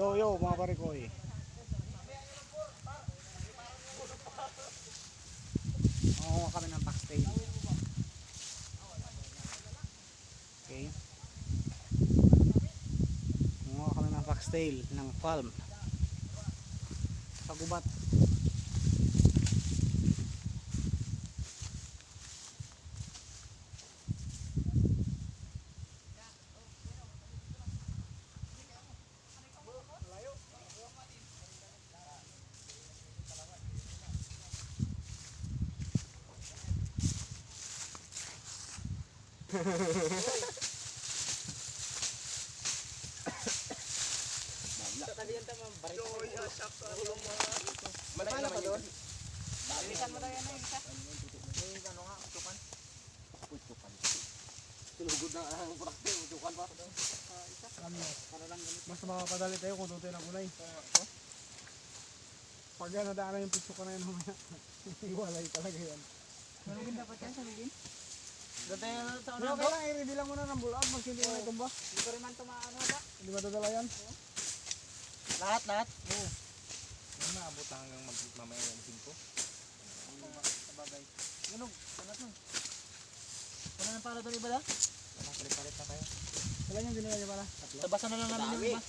Yo, yo, mga eh. Makuha kami ng backstage. Okay. Makuha kami ng backstail ng palm. Sa gubat. Malaki naman yun. Sinugod na ang prakte, utukan pa. Mas makapadali tayo kung doon tayo ng kulay. Pag yan, nadaanan yung puso ko na yun. Iwalay talaga yan. Sunugin dapat yan, sunugin. Na sa Pero okay lang, i-reveal lang muna ng hindi mo na itumba. Hindi ko rin man tumaano ba? Hindi madadala yan. Lahat, lahat. Ano naabot na hanggang mamaya yung 5? Sabagay. Sunog, sanat mo. Wala nang para doon iba da? Palit-palit na tayo. Wala yung ginawa niya pala. Tabasan na lang namin yung iba.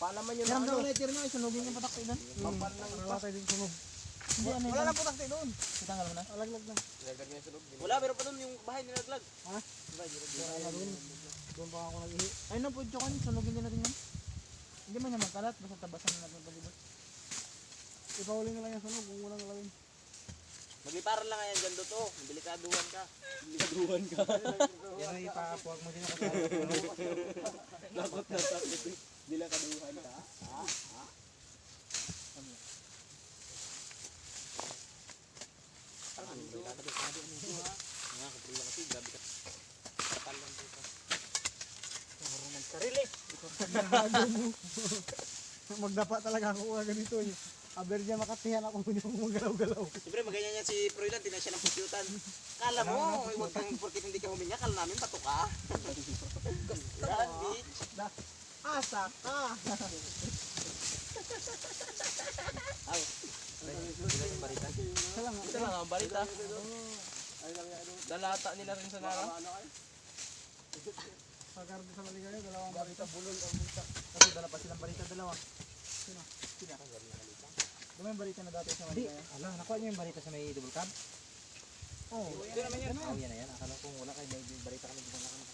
Paalaman yun Yan ano. daw ulit, yun nga, sunugin yung patak doon. Pampal lang Wala tayo din sunog. Ano Wala lang patak doon. Itanggal mo na. Alaglag na. Wala, meron pa doon yung bahay nilaglag. Ha? Wala na doon. Doon pa ako nag-ihi. Ayun na, pudyo kan. Sunugin din natin yan. Hindi man yan magkalat. Basta tabasan na natin palibot. Ipahuli na lang yung sunog kung walang lagay. Magiparan lang yan dyan to. Delikaduhan ka. Delikaduhan ka. Yan ay ipapuwag mo din ako. Takot na takot. Delikaduhan ka. Magdapa talaga ako kung ganito. eh. Aber dyan makatihan ako hindi mo magalaw-galaw. Siyempre, magaganyan yan si Froilan, tinasya ng putyutan. Kala mo, huwag kang porkit hindi ka huminga, kala namin pato ka. Yan, bitch. Asa ka! Isa lang. Ito lang ang balita. Dalata nila rin sa nara. Pagkarga sa maligaya, dalawang balita. bulol ang balita. Kasi dala pa silang balita dalawa. Sino? Sino? Ano yung balita na dati sa Hindi, maligaya? ala, nakuha niyo yung balita sa may double cam? Oo. Oh, Ito naman yan. Oh, yan na yan. Akala ko wala kayo, may balita kami dito na kami.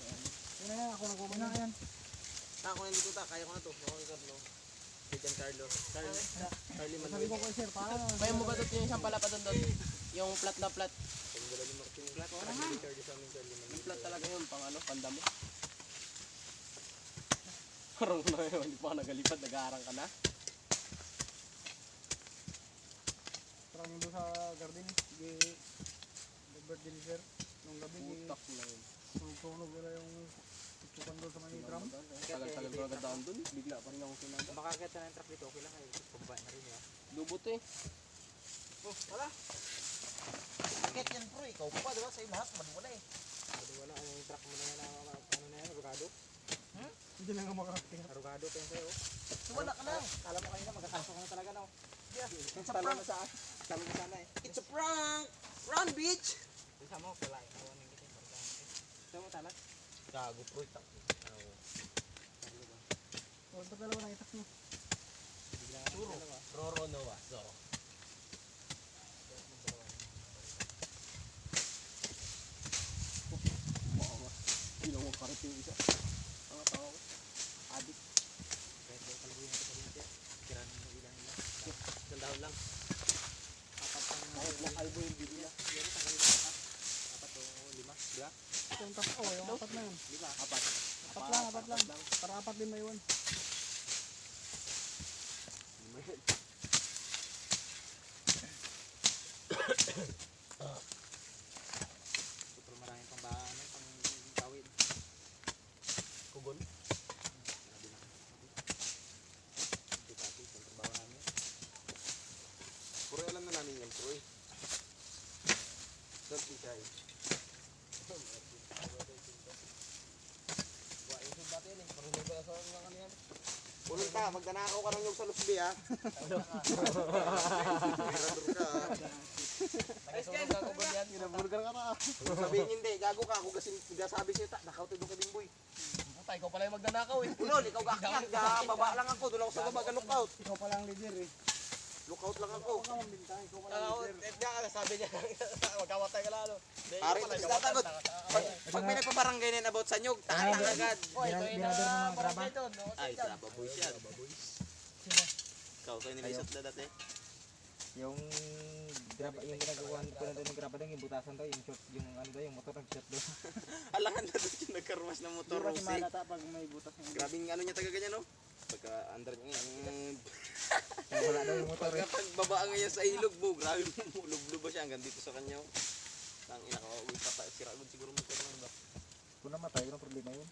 yun na yan, ako nagkukuha na yan. Ako nandito ta, kaya ko na to. Ako ni Carlo. Si Giancarlo. Carlo. Carly Sabi Manuel. ko ko, sir, paano? Kaya mo ba doon yung isang pala pa doon doon? Yung plat na plat. Plat. Yung plat talaga yun, pang ano, pandamo. Parang na yun, hindi pa ka nagalipad, nag-aarang ka na. Parang yung doon sa garden, di ni sir. Nung gabi, Putak na yun. sunog wala yung tutukan doon sa may drum. Tagal-tagal ko nagdaan doon, bigla pa rin akong sinanda. Makakit na ng truck dito, okay lang kayo. Pagba na rin yan. Lubot eh. Oh, wala. Sakit yan bro, ikaw pa, diba? Sa'yo lahat, wala eh. Wala, yung truck mo na yan, ah, ano na yan, arugado. Hindi na nga makakating. Arugado pa yan sa'yo. Wala ka na. Kala mo kanina, magkakasok ka na talaga no. It's a prank. Sabi ko sana eh. It's a prank! Run, bitch! Isa mo, wala. Ikaw ang kita. Isa mo talat. Gago, bro. O, ba't dalawa na itak mo? Suro. Roro Noah. So. Hindi mo karat yung isa. Ang tao ko. Adik. Kahit daw kalbuhin ko sa. Kiran mo ilan nila. Isang dahon lang. Apat ang Kahit lang albo yung na. Pero tanggalin apat. Apat o lima. Diba? Yung tak, oh, yung apat na yun. Lima. Apat. Apat lang, apat lang. Para apat din may iwan. Super maraming pang ba, ano, pang tawid. Kugon. Sabi na. Hindi pati, sa trabaho namin. Puro alam na namin yan, bro. Don't be shy. Wah, itu dati yan eh. Marunong ba sa mga kanyan? Puro ta, magdanakaw ka ng yung sa Lusbi ha. Mirador ka ha. Ginabulgar ka na. Sabihin hindi, gago ka ako kasi sabi sa'yo ta, nakaw tayo doon kay Bimboy. Puta, ikaw pala yung magnanakaw eh. Unol, ikaw gakyan, ga baba lang ako, doon ako sa baba, ga lookout. Ikaw pa lang leader eh. Lookout lang ako. Leader. eh, nga, sabi niya, magkamatay ka lalo. Hindi, Pare, pala, taka- Pag, pag may nagpabarangay na about sa nyog, takatang agad. Oh, ito yung mga barangay doon? Ay, trapa boys yan. Ikaw kayo nilisot na dati. Yung graba, yung ginagawa ko na doon ng graba doon, yung butasan daw, yung short, yung ano daw, yung motor nag-shot doon. Alangan na doon yung nagkarmas ng motor, Di ba si. Malata pag may butas ng Grabe yung ano niya taga ganyan, no? Pagka under niya, mm, Kaya wala daw yung motor pagka eh. pagbaba ngayon sa ilog mo, grabe lublo ba siya hanggang dito sa kanya. oh. Tang ina ka, uy, pata, sira agad siguro mo ano ba? Kung namatay, yun ang problema yun.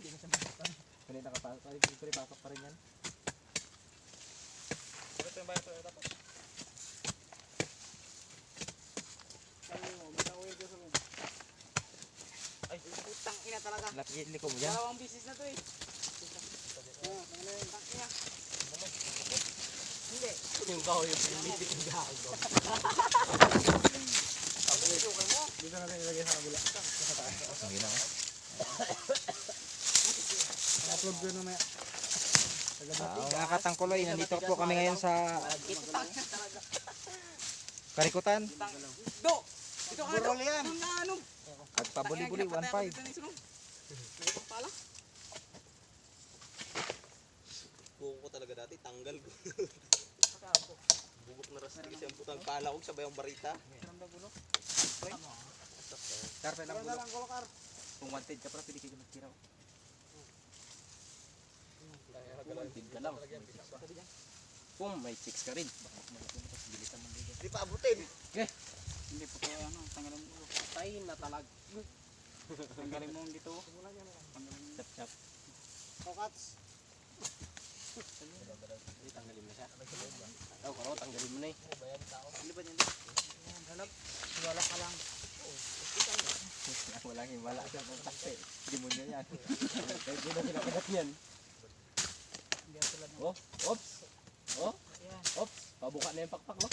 Hindi na siya makasal. Kung hindi nakapasok, ay, siyempre pasok pa rin yan. Ito yung bayan ko, ito po. Mo, mo. Ay, putang ina talaga. Lapit liko mo yan. Dalawang bisis na to eh. Ah, ano yun? Hindi. Yung kao yung pinilit yung gago. Dito natin ilagay sa kabila. Ang ginawa. Upload ko na maya. Ah, mga katangkuloy, nandito po kami ngayon sa Karikutan. Do! Dito ka na do! Burol yan. Ano? At pabuli-buli, 1.5. Buko ko talaga dati, tanggal ko. Bubok na rasta kasi ang putang pala ko sabay ang barita. Karpe lang Wala bulok. lang kolokar. Kung wanted ka pala, pwede kayo magtiraw. Wanted ka lang. Kung may chicks ka rin. Di pa abutin. Hindi po kaya ano, tanggalin mo. Tay na talag. Tanggalin mo dito. Tanggalin mo. Chap chap. Kokats. Hindi, tanggalin mo siya. Ikaw, karo, tanggalin mo na eh. Hindi ba niyan? Wala ka lang. Walang himala siya kung takte. Demonyo yan. Kaya di na pinakilat yan. Oh, ops. Oh, ops. Pabuka na yung pakpak, no?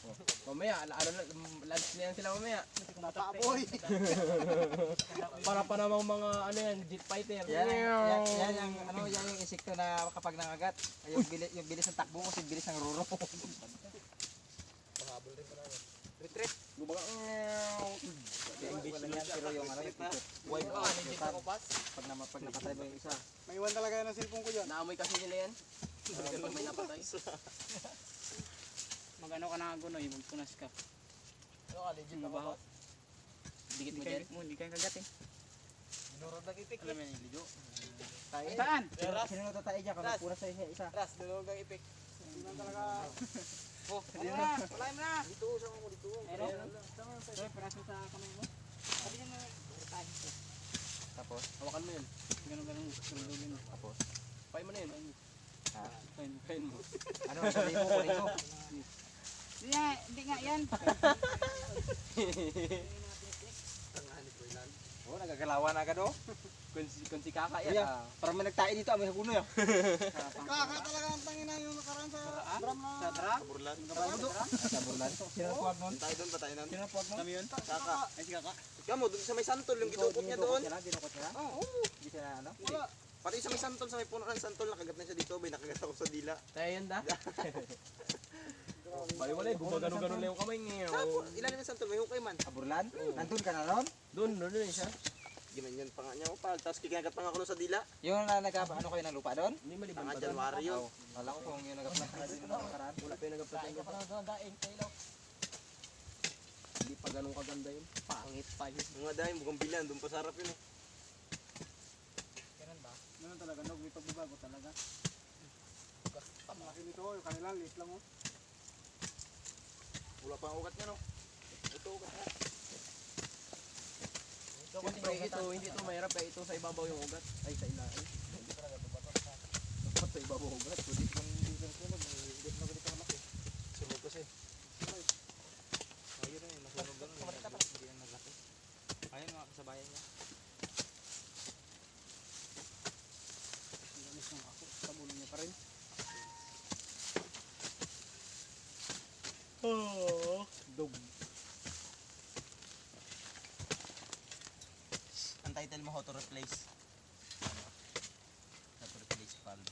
Oh. Mamaya, ala- ano, na- lunch na yan sila mamaya. Napaboy. Para pa namang mga, ano yan, jet fighter. Yan, yan, yan, yung, ano, yan yung insekto na kapag nangagat. Ay, Yung bilis, yung bilis ng takbo yung bilis ng ruro. Retreat. Gumaga, Yung English yan, pero yung ano, yung ikot. Why ba? Legit ako pas. Pag, na, pag napatay mo yung isa. May iwan talaga yan ang cellphone ko dyan. Naamoy kasi nila yan. Pag may napatay. Magano ka na gunoy, magpunas ka. Ano ka, legit ako Mabaho. pas. Dikit mo dyan. mo, hindi kayo kagat eh. Binurod na ipik. Alam mo yan, lido. Tayo. Saan? Sino na tayo dyan? Kapag pura sa isa. isa. Ras, dalawa kang ipik. Na talaga. Oh, wala na. Wala mo na. Dito, saan mo dito? Ayun. Sorry, panasin sa kamay mo. Sabi niya na, Tapos, Hawakan mo yun. ganun ganun, tulugin mo. tapos. Pain mo na yun. Ha? Fine. Pain mo. Ano, sabihin mo, kunin mo. Hindi nga, hindi nga yan. Oo, nagagalawan agad oh. Kung kung si Kaka yan. Ayan, ah. parang may nagtae dito, may haguno yan. Kaka talaga ang tangina yung nakaraan sa drum na. Sa drum? Sa burlan. Puwag nun? Tayo doon ba tayo nun? Sino na puwag nun? Kami yun? Kaka. Ay, si Kaka. Ikaw mo, doon sa may santol, yung gitukot niya doon. Ginukot niya? Oo. Hindi siya na ano? Hindi. Pati sa may santol, sa may puno ng santol, nakagat na siya dito, bay nakagat ako sa dila. Tayo yun da. Bali wala. Gumagano-gano lang yung kamay niya. Sa ilan yung santol, may hukay man. Sa burlan? Nandun ka na ron? Doon, doon doon siya. Gimanyan pa nga niya ako pal, tapos kikinagat pa nga ako sa dila. Yung na nag ano kayo ng lupa doon? Hindi maliban pa doon. Oo. Wala ko kung yung nagaplan ng nakaraan. Wala pa yung nagapatay ka pa. Hindi pa ganun kaganda yun. Pangit pa yun. Mga dahil, mukhang bilan, doon pa sa harap yun eh. Ganun talaga, no? May pagbabago talaga. Malaki nito, yung kanila, liit lang oh. Wala pang ugat niya, no? Ito ugat niya. Ito Siyempre, ito, hindi ito mahirap kaya ito sa ibabaw yung ugat. Ay, sa ilalim. Hindi talaga ito batas sa Dapat sa ibabaw ugat. Pwede kung hindi lang ko mag eh. hindi na ganito anak eh. Sunog kasi. Ayun na eh, nasunog ganun. Hindi na naglaki. Ayun mga kasabayan niya. Sinamis ng ako. Tabunan niya pa rin. Oh. Mo how to replace. How to replace valve.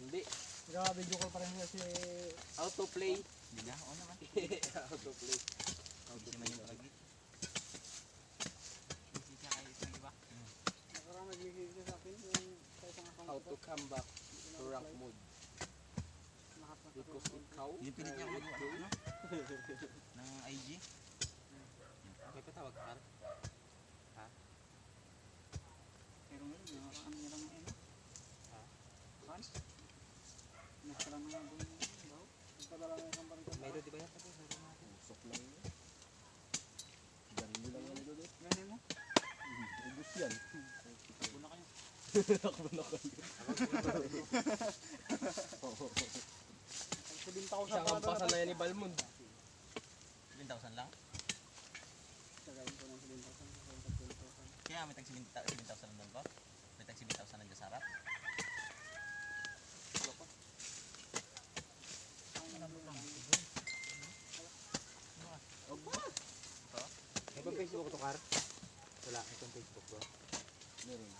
Hindi. Naka-video call pa rin siya si... Autoplay. Hindi na, oo naman. Autoplay. Hindi man yung lagi. Hindi siya kayo sa iba. Nakarang nag-video siya sa akin yung sa isang account How ko. to come back to rank mode. Na Because ikaw Hindi pilit niya ako? Ng IG. Okay pa tawag ka. Pero ngayon, nakaraan niya lang ano. Ha? Kan? Nasa lang na nga daw. Nagpadala isang? Mayroon natin. Usok lang yun. Ganun mo. Na kayo. Takbo na kayo. Sabihin tao Siya sa ang pasan na yan ni Balmond. 7,000 lang? Tagayin ko ng sabihin tao sa Kaya may tag 7,000 lang doon ko. May tag 7,000 lang dyan sa. Facebook to, Kar? Wala, itong Facebook ko. Meron.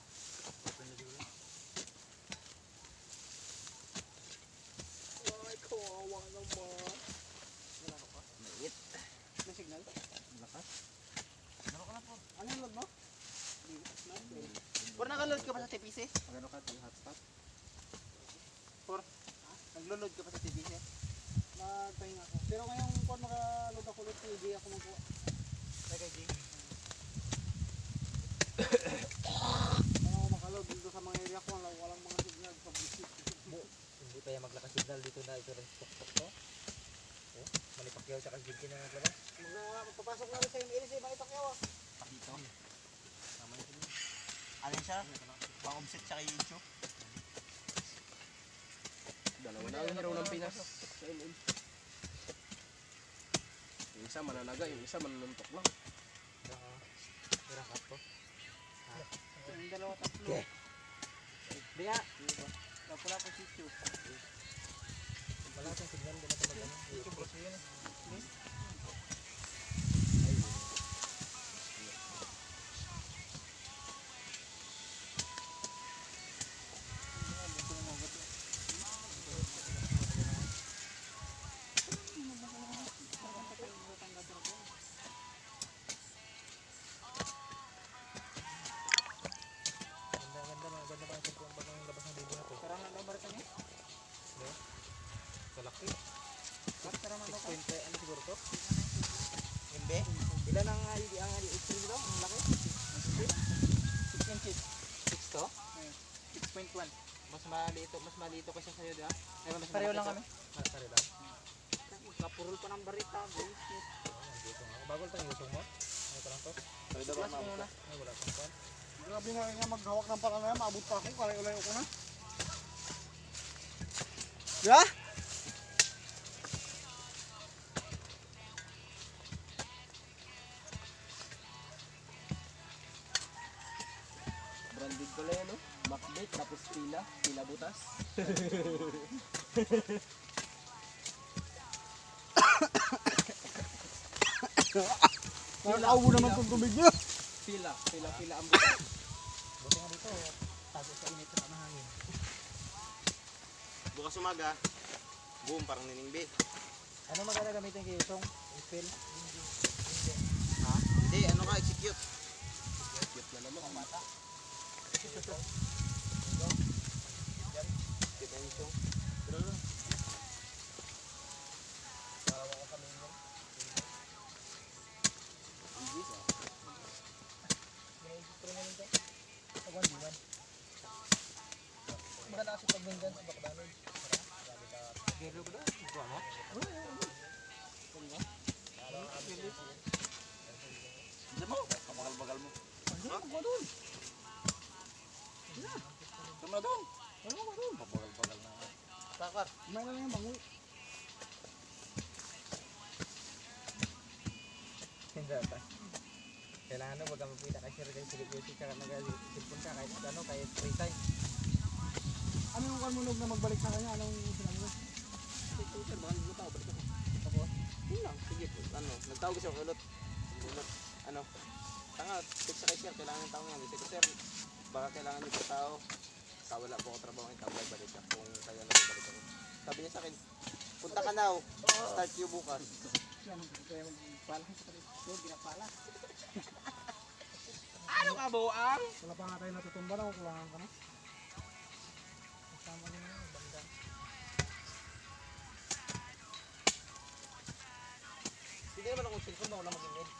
Ay, kawawa naman. Maliit. May signal? Lakas. Laro ka na po. Ano yung load mo? Por nag-load ka pa sa TPC? Magano ka, yung hotspot? Nag-load ka pa sa TPC? Magpahinga ako. Pero ngayong kung maka-load ako ulit, hindi ako magkuha. G. Ano ako makaload dito sa mga area ko, wala, walang mga signal sa busit. Hindi pa yung maglakas signal dito na ito rin tok-tok to. Oh, malipakyaw sa kasbig na naglabas. Mga papasok na rin sa sa ibang itakyaw ah. Pakito. Tama yun. Ano siya? Kay YouTube. Dalawa na ang ng Pinas. Sa. Yung isa mananaga, yung isa manununtok lang. Yung dalawa tatlo. Okay. Nga. Kapula ko si Chu. Wala akong signal, hindi na ito mag-ano. Ganda, malito, mas malito kasi sa'yo, di ba? Ay, mas Pareho lang kami. Ah, pareho lang. Kapurol pa ng barita. Bullshit. Oo, nandito nga. Bago lang yung mo? Ano pa lang to? Plus mo muna. Ay, wala pang pan. Grabe nga nga maghawak ng pala na yan. Maabot pa ako. Kalay-ulay ako na. Ya? Branded pala yan, no? Macbeth, tapos pila, pila butas. Nakakaubo naman itong tubig niya. Pila, pila, pila ang butas. Buti nga dito, tago sa init at mahangin. Bukas umaga. Boom, parang niningbi. Ano maganda gamitin kay Yusong? Refill? Ha? Hindi, ano ka, execute. Cute na naman. Ang mata. Execute na yung show. Pagwan, diwan. Maganda kasi pag nandyan sa bakdanon. Gero ko daw? Ito mo? Diyan mo, kabagal-bagal mo. Ha? Tama doon. Ano ba doon? Pabagal-bagal na. May lang yung bangoy. Hindi pa. Kailangan na kang magpita kasi rin kayo sige kasi ka nag-cellphone ka kahit ano kahit free time. Ano yung kalmunog na magbalik sa kanya? Anong sinabi mo? Ito, sir, baka nagmutaw. Balik ako. Tapos? Yun lang. Sige, ano, nagtawag siya ulit. Bunot. Ano? Tanga, text sa kay sir, kailangan ng tao nga. Kasi sir, baka kailangan niyo tao. Kawala po ako trabaho kawala balik ako kung kaya lang balik ako. Sabi niya sa akin, punta ka na, start you bukas. Yan, kaya magpala sa kanila. Yun, ginapala. Ano ka, buang? Wala pa nga tayo natutumba na, kulangan ka na. Kasama niyo na, banda. Hindi naman akong cellphone, baka na mag-email.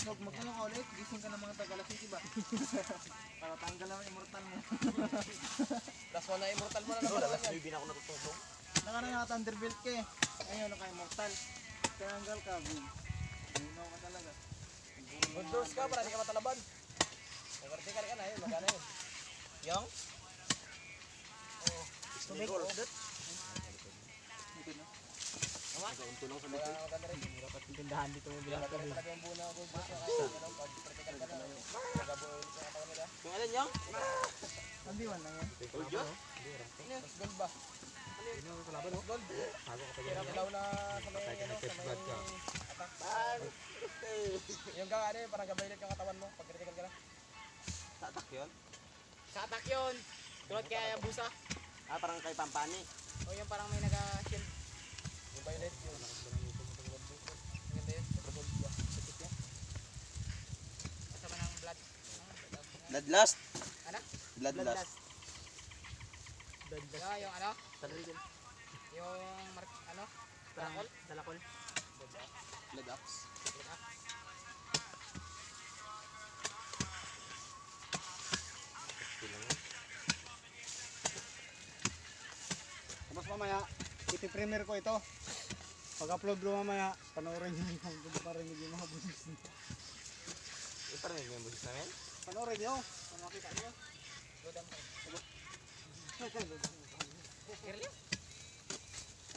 Huwag magkano ka ulit, gising ka ng mga Tagala City ba? Para tanggal ang immortal mo. One na immortal mo na Wala, naman yan. baby na ako natutulog. Nakana nga Thunderbolt ka eh. Ngayon naka-immortal. Tanggal ka, boom. Bunaw ka talaga. Good doors ka para di ka matalaban. May vertical ka na yun, magana yun. Yung? Tubig, udot. Tulong sa maganda rin. Tindahan dito mo bilang talaga yung na ka na, sa. Yung alin yung? Andiwan lang yan. Udot? Mas gold ba? Ano yun? Mas gold? Hirap daw na sa may, ano, sa may attack. Yung ka, ano yun, parang gabaylit yung katawan mo pag vertical ka na. Tatak yun? Sa attack yun. Tulad kay Ayabusa. Ah, parang kay Pampani. O yung parang may naga-shield. Yung violet yun. Maganda yun. Gold ba? Kasama ng blood. Bloodlust. Ano? Bloodlust. Yeah, yung ano? Yung mark, ano? Tarakol? Talakol. Blood ox. Tapos mamaya, iti-premiere ko ito. Pag-upload ko mamaya, panoorin nyo yung hindi pa rin yung mga busis. Yung parang yung busis namin? Panoorin nyo. Kung makita nyo.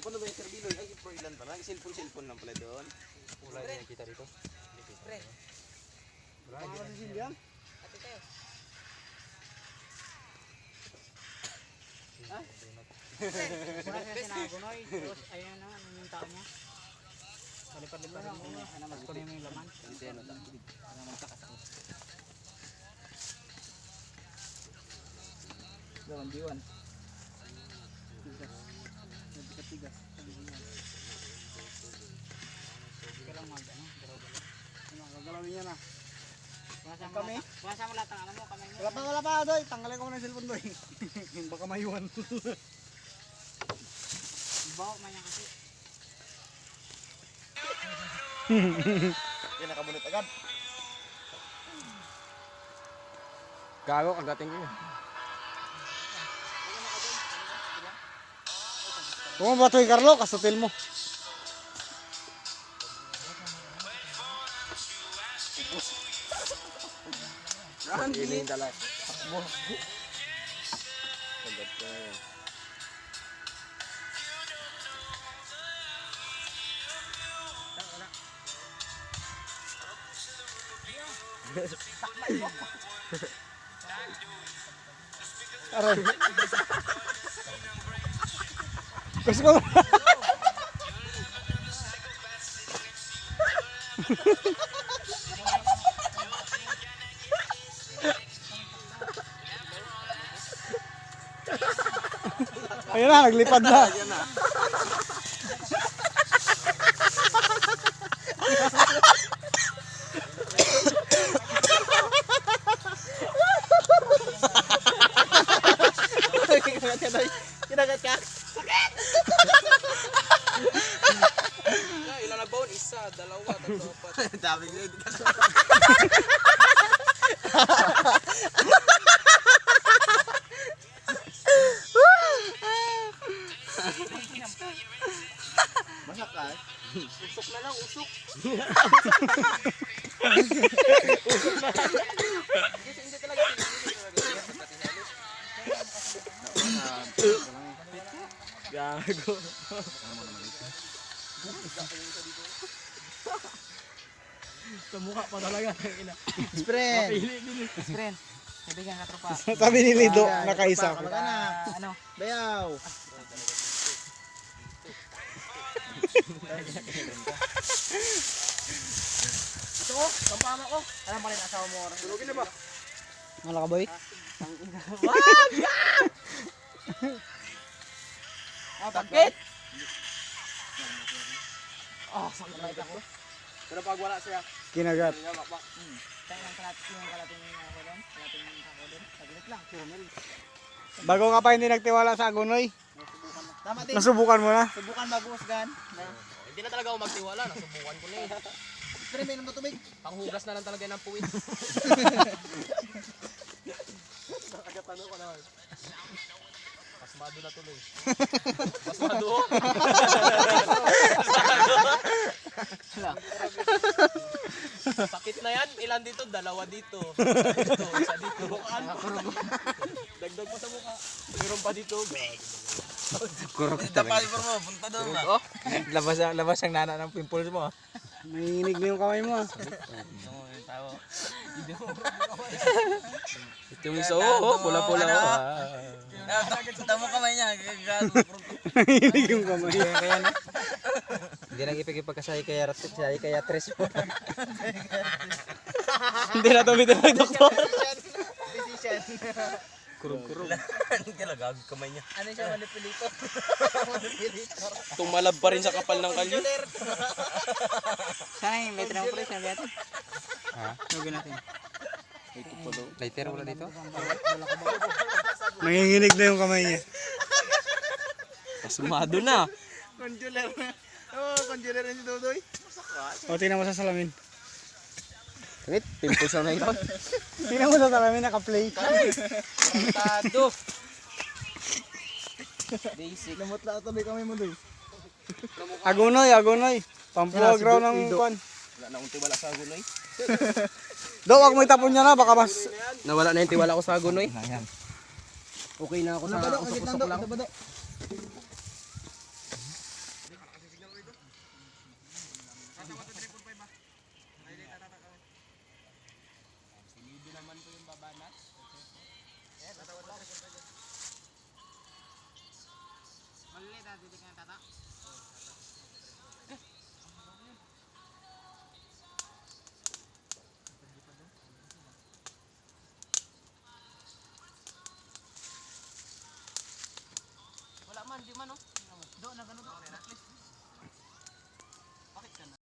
Paano ba yung Sir Biloy? Ay, pro ilan pala? Cellphone, cellphone lang pala doon. Wala din nakita dito. Pre, Mga kasi Silvian. ate tayo. Wala siya sinagunoy. Tapos ayun na, ano yung tao niya. Palipad-lipad lang niya. Ano, mas kunin mo yung laman. Hindi, ano. Ano naman sa kasako. Dawan, diwan. Nagkatigas. Kailang mag, ano, galaw-galaw. Gagalawin niya na. Wala sa Kami? mga, wala sa mga latang, ano mo, kamay mo. Wala pa, wala pa, doy. Tanggalin ko muna yung cellphone, doy. Baka mayuhan. Bawa man yan kasi. Yan, nakabunot agad. Gago, kagating ko. Kung ba ito yung Carlo, kasutil mo. Randy! talaga. Aray. Gusto ko. Ayun na, naglipad na. Na. Ka? Yeah, ilan na baon? Isa, dalawa, tatlo, apat. Dami ko yun. Masak ka eh. Usok na lang, usok. Sa mukha pa talaga. Friend! Friend, kaibigan ka tropa. Sabi ni Lido, nakaisa ako. Kamag-anak! ano? Bayaw! Ito ko, kampama ko. Alam mo rin asawa mo. Tulogin na ba? Wala ka boy? Sakit! Ah, sakit na ito. Pero pag wala siya, Kinagat. makmak. Tayo ng kalat yung kalating ako doon. Kalating ako doon. Saglit lang. Bago nga pa hindi nagtiwala sa Agonoy, Tama din. nasubukan mo na. Subukan bago usgan. Hindi na talaga ako magtiwala. Nasubukan ko na eh. Pero may naman tubig. Panghugas na lang talaga ng puwit. Nakagatano ko naman. Pasmado na tuloy. Pasmado. Sakit na yan. Ilan dito? Dalawa dito. Dito, isa dito. Dagdag pa sa mukha. Meron pa dito. Kurok talaga. Oh, labas ang labas ang nana ng pimples mo. ah. Nanginginig na yung kamay mo ah. Ito yung isa, oh, pula-pula. Punta mo kamay niya. Nanginginig yung kamay. Kaya kaya na. Hindi nang ipagkipagkasay kaya rat say kaya tres mo. Hindi na tumitiw ng doktor. Kurog-kurog. Galagag kamay niya. Ano siya manipulator? manipulator. Tumalab pa rin sa kapal ng kalyo. Sana yung letra ng pre, sabi natin. Ha? Tugin natin. Lighter wala dito? Nanginginig na yung kamay niya. Pasmado na. Conjuler. Oh, conjuler si Dodoy. O, tingnan mo sa salamin. Wait, pimples na ito. Tingnan mo sa salamin, naka-play. Tado. Basic. Lamot lang tabi kami mo doy. Agonoy, Agonoy. Pampuag raw ng kwan. Wala na akong tiwala sa agunoy. Do, wag mo itapon niya na, baka mas... Nawala na yung tiwala ko sa agunoy. Ayan. Okay na ako sa Nabado, ang gitna do. Nabado.